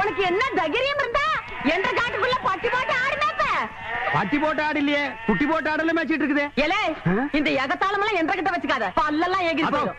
உனக்கு என்ன தைரியம் இருந்தா? என்ற காட்டுக்குள்ள பட்டி போட்டு ஆடுனாப்ப பட்டி போட்ட ஆடு இல்லையே குட்டி போட்ட ஆடெல்லாம் மேய்ச்சிட்டு இருக்குது. ஏலே? இந்த எகத்தாளம் எல்லாம் என்ற கிட்ட வச்சுக்காத. பல்லெல்லாம் அதோ, போயிடும்.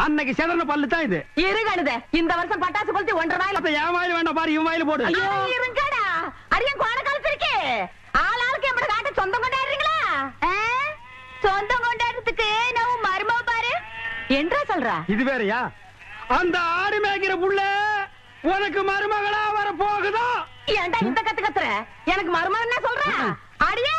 அன்னைக்கு செதறன பல்லு தான் இது. இரு கழுத இந்த வருஷம் பட்டாசு கொளுத்தி ஒன்றரை வாயில அப்ப என் வாயில வேண்டாம் பாரு இவன் வாயில போடு. இருங்கடா. அடியன் கோண கழுத்திருக்கே ஆள் ஆளுக்கு எம்பட காட்ட சொந்தம் கொண்டாடுறீங்களா? சொந்தம் கொண்டாடுறதுக்கு நான் மருமவ பாரு. என்றா சொல்றா? இது வேறயா? அந்த ஆடு மேய்க்கிற புள்ள உனக்கு மருமகளா வர போகுதா ஏன்டா இந்த கத்து கத்துற? எனக்கு மருமகன் என்ன சொல்ற அடியே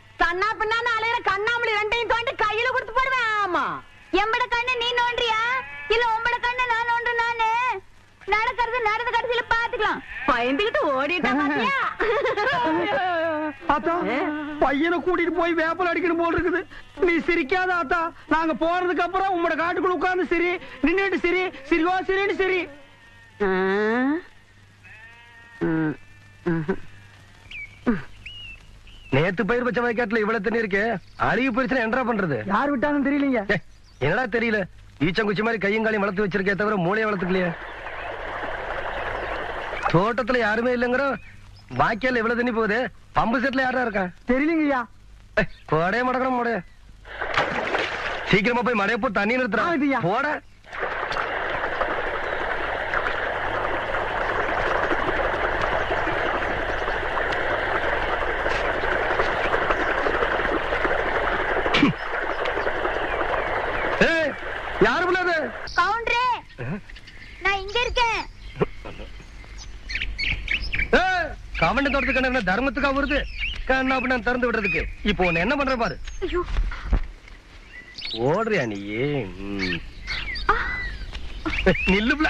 கண்ணா பின்னான்னு அலையிற கண்ணாமலி ரெண்டையும் தோண்டி கையில கொடுத்து போடுவேன். ஆமா. எம்பட கண்ணு நீ நோண்டியா இல்ல உம்பட கண்ணு நான் நோண்டு நானு? நடக்கிறது நடந்த கடைசியில பாத்துக்கலாம். பயந்துகிட்டு ஓடிட்டா ஆத்தா பையனை கூட்டிட்டு போய் வேப்பல் அடிக்கணும் போல் இருக்குது. நீ சிரிக்காத ஆத்தா. நாங்க போறதுக்கு அப்புறம் உங்களோட காட்டுக்குள்ள உட்கார்ந்து சிரி. நின்னுட்டு சிரி. சிரிவா சிரின்னு சிரி. நேத்து பயிர் வச்ச வயக்காட்டுல இவ்வளவு தண்ணி இருக்கு. அழிவு பிரச்சனை என்னடா பண்றது? யார் விட்டாங்கன்னு தெரியலீங்க. என்னடா தெரியல? ஈச்சங்குச்சி மாதிரி கையும் காலையும் வளர்த்து வச்சிருக்கே தவிர மூளையை வளர்த்துக்கலையே. தோட்டத்துல யாருமே இல்லைங்கிற வாய்க்கால இவ்வளவு தண்ணி போகுது. பம்பு செட்ல யாரா இருக்கா தெரியலீங்கய்யா. கோடையே மடக்கணும் மோடைய சீக்கிரமா போய் மடைய போ தண்ணி. நிறுத்துறான் போட ஏய், யாரு புள்ள அது கவுண்டரே நான் இங்க இருக்கேன். கவண்ட தோட்டத்து கண்ணு தர்மத்துக்கா வருது. கண்ணா அப்படின்னு திறந்து விடுறதுக்கு. இப்போ உன்னை என்ன பண்ற பாரு. ஓடுறியா நீ. நில்லு புள்ள.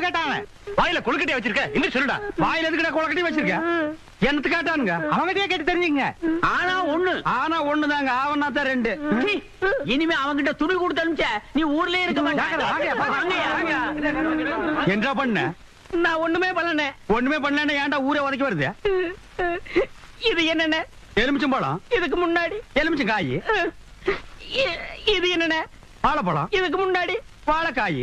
கேள்வி கேட்டாங்க வாயில கொழுக்கட்டையா வச்சிருக்க? இன்னும் சொல்லுடா. வாயில எதுக்குடா குளக்கட்டி வச்சிருக்க? என்னத்து கேட்டானுங்க? அவங்ககிட்டயே கேட்டு தெரிஞ்சுங்க. ஆனா ஒண்ணு. ஆனா ஒண்ணுதாங்க. ஆவனா தான் ரெண்டு. சீ, இனிமே அவன்கிட்ட துணி கொடுத்து அனுப்பிச்ச நீ ஊர்லயே இருக்க என்ன பண்ண? நான் ஒண்ணுமே பண்ணல. ஒண்ணுமே பண்ணலன்னா ஏன்டா ஊரே உதைக்க வருது? இது என்னென்ன? எலுமிச்சம்பழம் இதுக்கு முன்னாடி. எலுமிச்சம் காய். இது என்னென்ன? வாழைப்பழம். இதுக்கு முன்னாடி. வாழைக்காய்.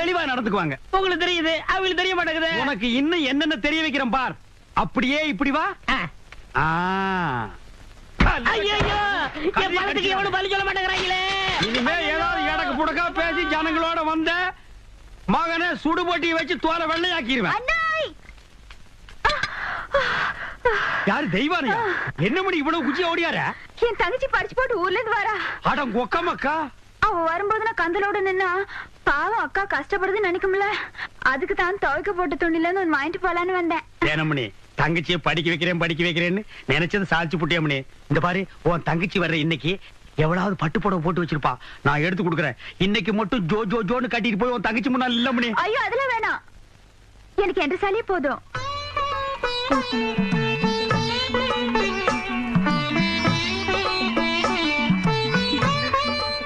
தெளிவா நடந்துக்குவாங்க. உங்களுக்கு தெரியுது அவங்களுக்கு தெரிய மாட்டேங்குது. உனக்கு இன்னும் என்னென்ன தெரிய வைக்கிறேன் பார். அப்படியே இப்படி வா. இனிமே ஏதாவது எடக்கு புடக்கா பேசி ஜனங்களோட வந்த மகனை சுடுபொட்டி வச்சு தோலை வெள்ளையாக்கிடுவேன் யாரு தெய்வானையா? என்ன மணி இவ்வளவு குச்சி ஓடியார? என் தங்கச்சி படிச்சு போட்டு ஊர்ல இருந்து வரா அட கொக்கமக்கா அவ வரும்போது நான் கந்தலோட நின்னா பாவம் அக்கா கஷ்டப்படுதுன்னு நினைக்கும்ல. அதுக்கு தான் துவைக்க போட்ட துணில இருந்து ஒண்ணு வாங்கிட்டு போலான்னு வந்தேன். ஏனமணி தங்கச்சியை படிக்க வைக்கிறேன் படிக்க வைக்கிறேன்னு நினைச்சது சாதிச்சு புட்டியமணி இந்த பாரு உன் தங்கச்சி வர்ற இன்னைக்கு எவ்வளவு பட்டு புடவை போட்டு வச்சிருப்பா. நான் எடுத்து கொடுக்குறேன். இன்னைக்கு மட்டும் ஜோ ஜோ ஜோன்னு கட்டிட்டு போய் உன் தங்கச்சி முன்னாள் இல்ல மணி ஐயோ அதெல்லாம் வேணாம். எனக்கு என்ற சாலியே போதும்.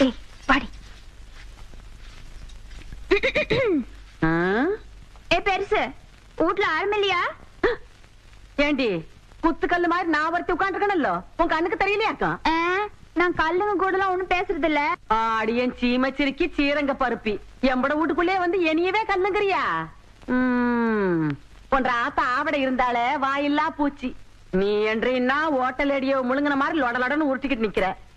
ஏய் பாடி ஏ பெருசு வீட்ல ஆளும் இல்லையா? ஏண்டி குத்துக்கல்லு மாதிரி நான் ஒருத்தி உட்காந்துருக்கணும்ல உன் கண்ணுக்கு தெரியலையாக்கா ஆ, நான் கல்லுங்க கூட எல்லாம் ஒண்ணும் பேசுறது இல்ல ஆடியன் சீமச்சிரிக்கி சீரங்க பருப்பி. எம்பட வீட்டுக்குள்ளே வந்து என்னையவே கல்லுங்கிறியா? உம், போன்ற ஆத்தா ஆவட இருந்தாலே வாயில்லா பூச்சி. நீ என்றீன்னா ஓட்டல் அடியோ முழுங்கின மாதிரி லொட லொடன்னு உருட்டிக்கிட்டு நிக்கிற.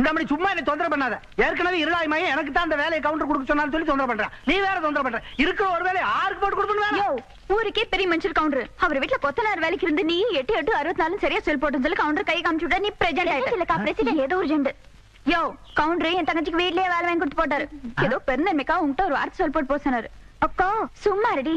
இந்த மணி சும்மா என்ன தொந்தரவு பண்ணாத. ஏற்கனவே இருளாய் மையம் எனக்கு தான் அந்த வேலையை கவுண்டர் கொடுக்க சொன்னாலும் சொல்லி தொந்தரவு பண்றான் நீ வேற தொந்தரவு பண்ற. இருக்கிற ஒரு வேலையை ஆருக்கு போட்டு யோ ஊருக்கே பெரிய மனுஷர் கவுண்டர் அவர் வீட்ல கொத்தனார் வேலைக்கு இருந்து நீ எட்டு எட்டு அறுபத்தி நாலு சரியா செல் போட்டு சொல்லி கவுண்டர் கை காமிச்சு விட்டா நீ பிரஜென்ட் ஆயிட்ட. பிரசிடென்ட் ஏதோ ஒரு ஜெண்டு யோ கவுண்டர் என் தங்கச்சிக்கு வீட்லயே வேலை வாங்கி கொடுத்து போட்டாரு. ஏதோ பெருந்தன்மைக்கா உன்கிட்ட ஒரு வார்த்தை சொல் போட்டு போக சொன்னாரு. அக்கா சும்மா ரெடி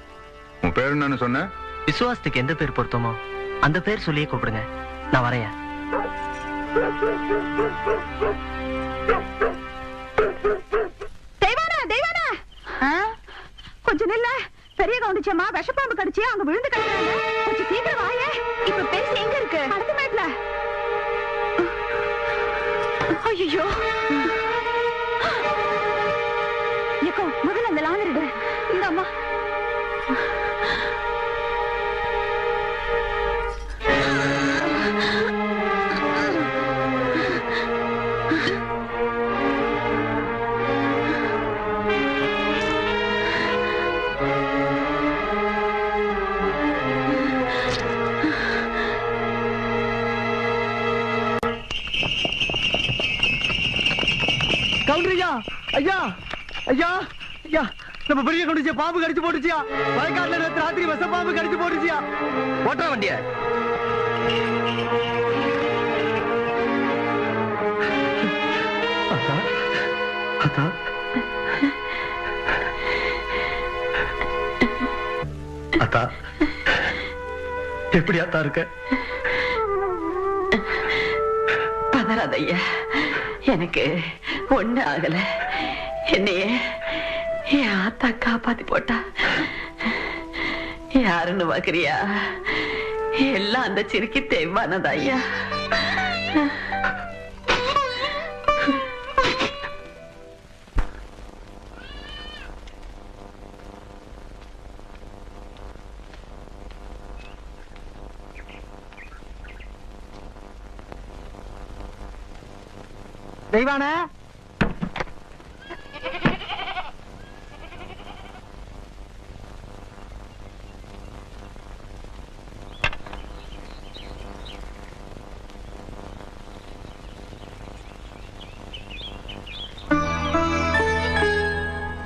உன் பேர் என்னன்னு சொன்ன? விசுவாசத்துக்கு எந்த பேர் பொருத்தமோ அந்த பேர் சொல்லியே கூப்பிடுங்க. நான் வரையா தெய்வானா தெய்வானா? ஆ? கொஞ்சம் நில்ல. பெரிய கவுண்டிச்சம்மா விஷப்பாம்பு கடிச்சு அங்க விழுந்து கிடக்குறாங்க. கொஞ்சம் சீக்கிரம் வாயே. இப்ப பேசி எங்க இருக்கு? அடுத்த மேட்ல. ஐயோ ஐயா ஐயா ஐயா நம்ம பெரிய கவுண்டிச்சியா பாம்பு கடிச்சு போட்டுச்சியா? வயக்காட்டுல நேத்து ராத்திரி விஷ பாம்பு கடிச்சு போட்டுச்சியா? ஓட்டுற வண்டிய. அத்தா எப்படி அத்தா இருக்க? பதறாத ஐயா எனக்கு ஒண்ணு ஆகல. என்னையே என் ஆத்தா காப்பாத்தி போட்டா. யாருன்னு பாக்குறியா? எல்லாம் அந்த சிரிக்கி தெய்வானதா ஐயா. தெய்வான?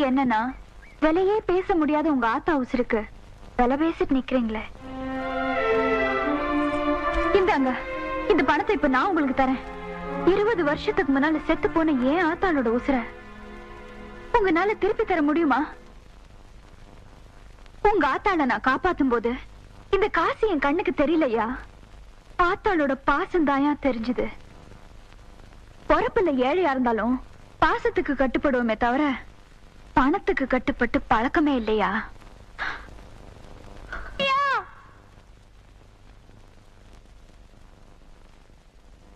இங்க என்னன்னா விலையே பேச முடியாத உங்க ஆத்தா உசுருக்கு விலை பேசிட்டு நிக்கிறீங்களே. இந்தாங்க இந்த பணத்தை இப்ப நான் உங்களுக்கு தரேன். இருபது வருஷத்துக்கு முன்னால செத்து போன ஏன் ஆத்தாளோட உசுர. உங்களால திருப்பி தர முடியுமா? உங்க ஆத்தாள நான் காப்பாத்தும் போது இந்த காசு என் கண்ணுக்கு தெரியலையா? ஆத்தாளோட பாசம் தாயா தெரிஞ்சது. பொறப்புல ஏழையா இருந்தாலும் பாசத்துக்கு கட்டுப்படுவோமே தவிர பணத்துக்கு கட்டுப்பட்டு பழக்கமே இல்லையா?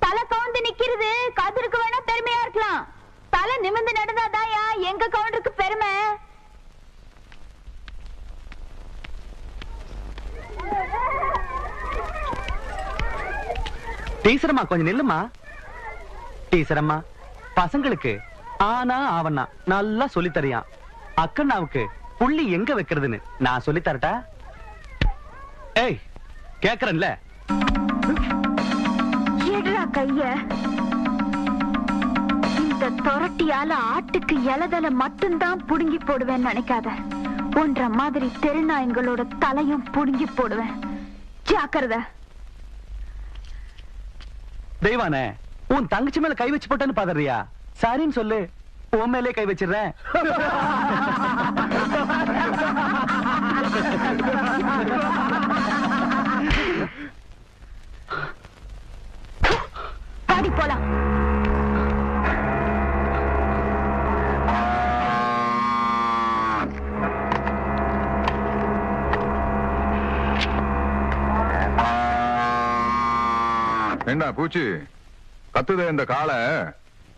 தலை கவுந்து நிக்கிறது. கதிருக்கு வேணா பெருமையா இருக்கலாம். தலை நிமிந்து நடந்தாதான் எங்க கவுண்டருக்கு பெருமை? டீசரம்மா கொஞ்சம் நில்லுமா டீசரம்மா பசங்களுக்கு ஆனா ஆவண்ணா நல்லா சொல்லி தரியான் அக்கண்ணாவுக்கு புள்ளி எங்க வைக்கிறதுன்னு நான் சொல்லி தரட்டா ஏய் கேக்குறேன்ல. கைய. இந்த தொரட்டியால ஆட்டுக்கு இலதல மட்டும்தான் புடுங்கி போடுவேன்னு நினைக்காத. ஒன்ற மாதிரி தெருநாயங்களோட தலையும் புடுங்கி போடுவேன். ஜாக்கிரதை. தெய்வானே உன் தங்கச்சி மேல கை வச்சு போட்டேன்னு பாதறியா சரின்னு சொல்லு. உன் மேலே கை வச்சிடுறேன். பாடி போலாம். என்ன பூச்சி? கத்துதே இந்த காளை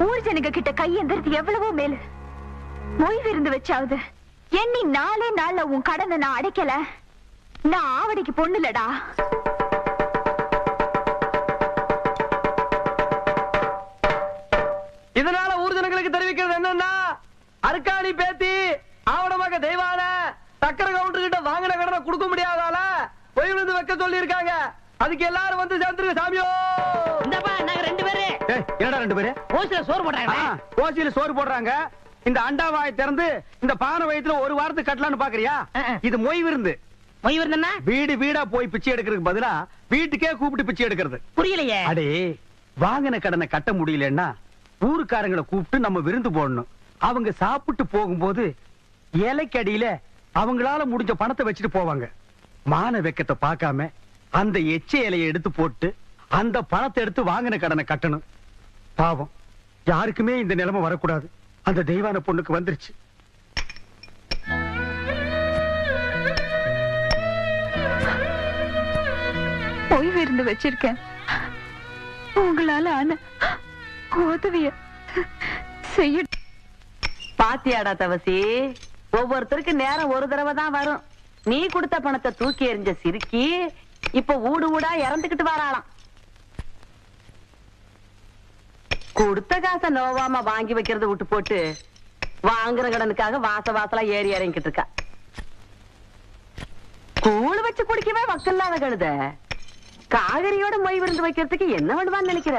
ஊர் ஜனங்க கிட்ட கையெந்திரது எவ்வளவோ மேலு. மொய் விருந்து வச்சாவது எண்ணி நாலே நாள்ல உன் கடனை நான் அடைக்கல. நான் ஆவடிக்கு பொண்ணு இல்லடா இதனால ஊர் ஜனங்களுக்கு தெரிவிக்கிறது என்னன்னா அருக்காணி பேத்தி ஆவணமாக தெய்வான சக்கர கவுண்டர் கிட்ட வாங்கின கடனை கொடுக்க முடியாதால பொய் விழுந்து வைக்க சொல்லி இருக்காங்க அதுக்கு எல்லாரும் வந்து சேர்ந்துருங்க சாமியோ! இந்தப்பா நாங்க ரெண்டு பேரு ஏய், என்னடா ரெண்டு பேரு? ஓசில சோறு போடுறாங்க ஆ, ஓசியில சோறு போடுறாங்க. இந்த அண்டா வாய் திறந்து இந்த பானை வயித்துல ஒரு வாரத்துக்கு கட்டலாம்னு பாக்குறியா? ஆ, ஆ. இது மொய் விருந்து. மொய் விருந்தா வீடு வீடா போய் பிச்சை எடுக்கிறதுக்கு பதிலா வீட்டுக்கே கூப்பிட்டு பிச்சை எடுக்கிறது. புரியலையே. அடே வாங்கின கடனை கட்ட முடியலன்னா ஊருக்காரங்களை கூப்பிட்டு நம்ம விருந்து போடணும். அவங்க சாப்பிட்டு போகும்போது இலைக்கடியில அவங்களால முடிஞ்ச பணத்தை வச்சுட்டு போவாங்க. மான வெக்கத்தை பார்க்காம அந்த எச்ச இலையை எடுத்து போட்டு அந்த பணத்தை எடுத்து வாங்கின கடனை கட்டணும். பாவம். யாருக்குமே இந்த நிலைமை வரக்கூடாது. அந்த தெய்வான பொண்ணுக்கு வந்துருச்சு. பொய் விருந்து வச்சிருக்கேன். உங்களால ஆன உதவிய செய்ய பாத்தியாடா தவசி ஒவ்வொருத்தருக்கு நேரம் ஒரு தடவை தான் வரும். நீ கொடுத்த பணத்தை தூக்கி எறிஞ்ச சிரிக்கி இப்ப ஊடு ஊடா இறந்துகிட்டு வராளாம். கொடுத்த காசை நோவாம வாங்கி வைக்கிறத விட்டு போட்டு வாங்குற கடனுக்காக வாச வாசலா ஏறி இறங்கிட்டு இருக்கா. கூழ் வச்சு குடிக்கவே வக்கல்லாத கழுத. காகரியோட மொய் விருந்து வைக்கிறதுக்கு என்ன பண்ணுவான்னு நினைக்கிற?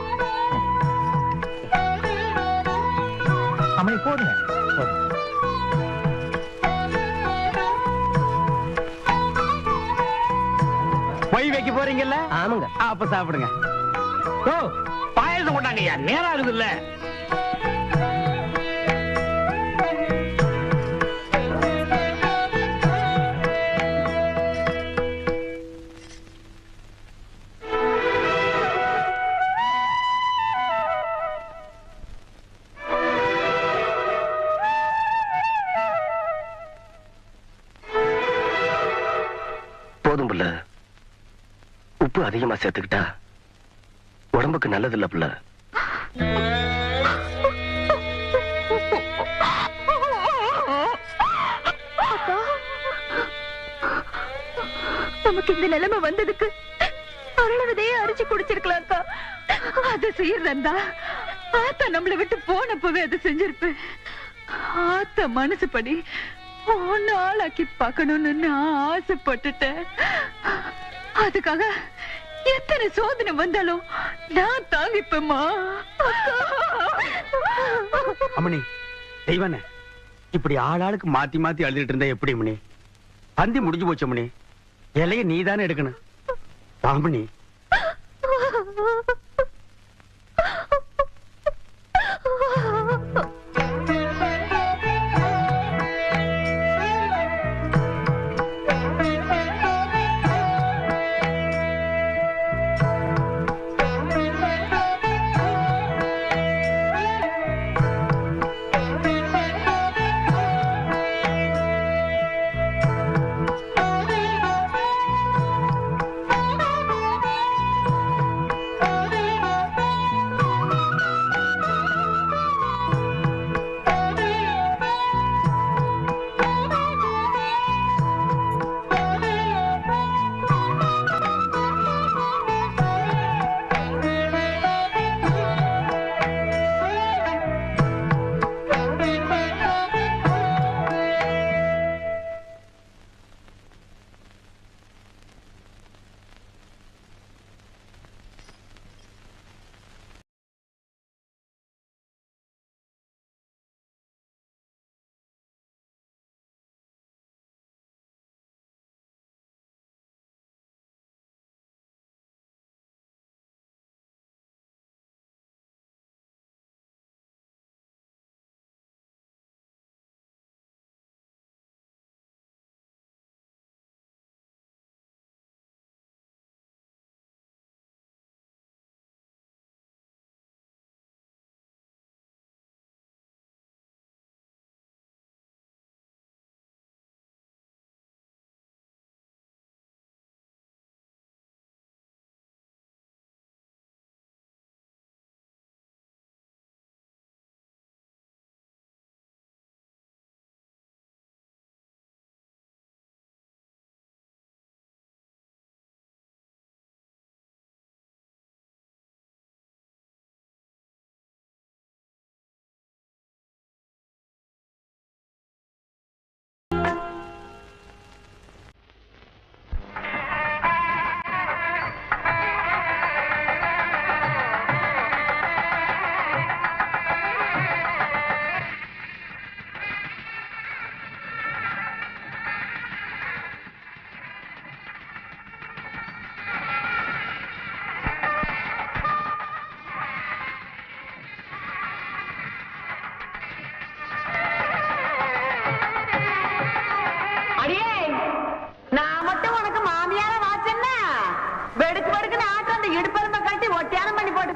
போடுங்க மொய் வைக்க போறீங்கல்ல? ஆமாங்க. அப்ப சாப்பிடுங்க. ஓ பாயசம் கொண்டாங்கய்யா நேரம் ஆகுது இல்ல. அதிகமா சேர்த்துக்கிட்டா உடம்புக்கு நல்லது இல்ல புள்ள நமக்கு இந்த நிலைமை வந்ததுக்கு அருளவதையே அரிச்சு குடிச்சிருக்கலாம் அது செய்யறதா ஆத்தா நம்மளை விட்டு போனப்பவே அதை செஞ்சிருப்பேன் ஆத்தா படி ஒன்னு ஆளாக்கி பார்க்கணும்னு நான் ஆசைப்பட்டுட்டேன். அதுக்காக எத்தனை சோதனை வந்தாலும் நான் தாங்கிப்பேம்மா. அம்மணி தெய்வனே இப்படி ஆளாளுக்கு மாத்தி மாத்தி அழுதுட்டு இருந்தா எப்படி மணி பந்தி முடிஞ்சு போச்சு மணி இலைய நீ தானே எடுக்கணும் பாமணி அடியே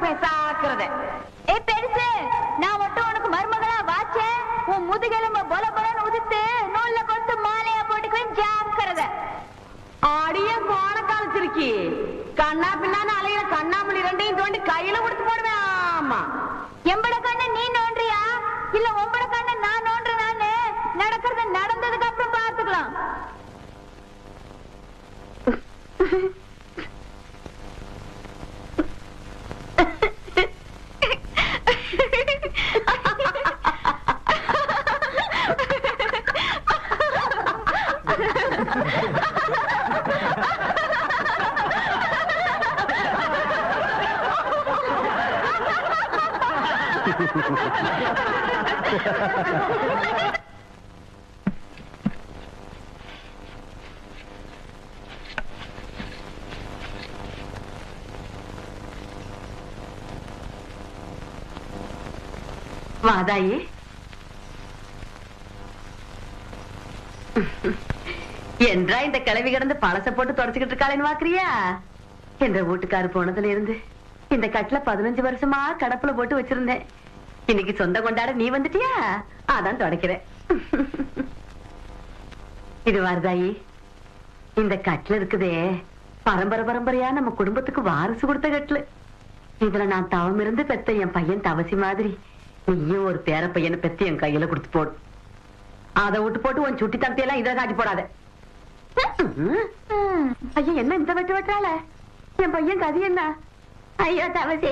பேசாக்குறத. ஏ பெருசு நான் மட்டும் உனக்கு மருமகளா வாச்சேன் உன் முதுகெலும்ப பொல பொலன்னு உதித்து நூல்ல கொடுத்து மாலையா போட்டுக்குவேன் ஜாக்கிரத. அடியே கோண காலத்திருக்கி கண்ணா பின்னான்னு அலையிற கண்ணாமணி ரெண்டையும் தோண்டி கையில கொடுத்து போடுவேன் ஆமா. எம்பட கண்ணு நீ நோன்றியா இல்ல உம்பட கண்ணு நான் நோன்றனான்னு நடக்கிறது நடந்ததுக்கு அப்புறம் பார்த்துக்கலாம் வாதாயே. என்றா இந்த கிளவி கிடந்து பழச போட்டு தொடச்சுக்கிட்டு இருக்காளேன்னு வாக்குறியா என்ற வீட்டுக்காரு போனதுல இருந்து இந்த கட்டுல பதினஞ்சு வருஷமா கடப்புல போட்டு வச்சிருந்தேன். இன்னைக்கு சொந்த கொண்டாட நீ வந்துட்டியா? அதான் தொடக்கிறேன். இது வருதாயி இந்த கட்டில் இருக்குதே பரம்பரை பரம்பரையா நம்ம குடும்பத்துக்கு வாரிசு கொடுத்த கட்டில். இதுல நான் தவம் இருந்து பெத்த என் பையன் தவசி மாதிரி நீயும் ஒரு பேர பையனை பெத்து என் கையில கொடுத்து போடு. அதை விட்டு போட்டு உன் சுட்டி தந்தையெல்லாம் இதை காட்டி போடாத. ஐயா என்ன இந்த வெட்டு வெட்டுறாள? என் பையன் கதி என்ன? ஐயோ தவசி